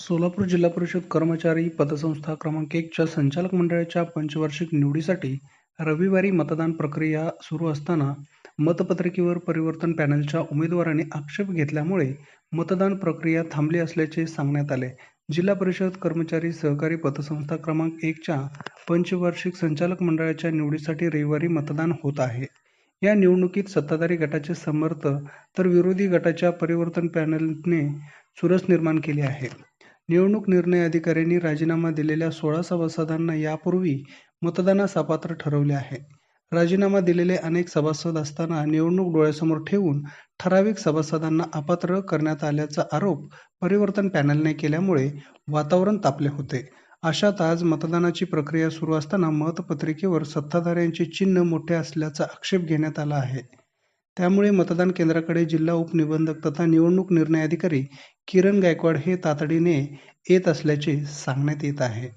सोलापूर जिल्हा परिषद कर्मचारी पतसंस्था क्रमांक एकच्या संचालक मंडळाच्या पंचवार्षिक निवडीसाठी रविवारी मतदान प्रक्रिया सुरू असताना मतपत्रिकेवर परिवर्तन पॅनलच्या उमेदवारांनी आक्षेप घेतल्यामुळे मतदान प्रक्रिया थांबली असल्याचे सांगण्यात आले. जिल्हा परिषद कर्मचारी सहकारी पतसंस्था क्रमांक एकच्या पंचवार्षिक संचालक मंडळाच्या निवडीसाठी रविवारी मतदान होत आहे. या निवडणुकीत सत्ताधारी गटाचे समर्थ तर विरोधी गटाच्या परिवर्तन पॅनलने चुरस निर्माण केली आहे. निवडणूक निर्णय अधिकाऱ्यांनी राजीनामा दिलेल्या सोळा सभासदांना यापूर्वी मतदानास अपात्र ठरवले आहे. राजीनामा दिलेले अनेक सभासद असताना निवडणूक डोळ्यासमोर ठेवून ठराविक सभासदांना अपात्र करण्यात आल्याचा आरोप परिवर्तन पॅनलने केल्यामुळे वातावरण तापले होते. अशात आज मतदानाची प्रक्रिया सुरू असताना मतपत्रिकेवर सत्ताधाऱ्यांचे चिन्ह मोठे असल्याचा आक्षेप घेण्यात आला आहे. त्यामुळे मतदान केंद्राकडे जिल्हा उपनिबंधक तथा निवडणूक निर्णय अधिकारी किरण गायकवाड हे तातडीने येत असल्याचे सांगण्यात येत आहे.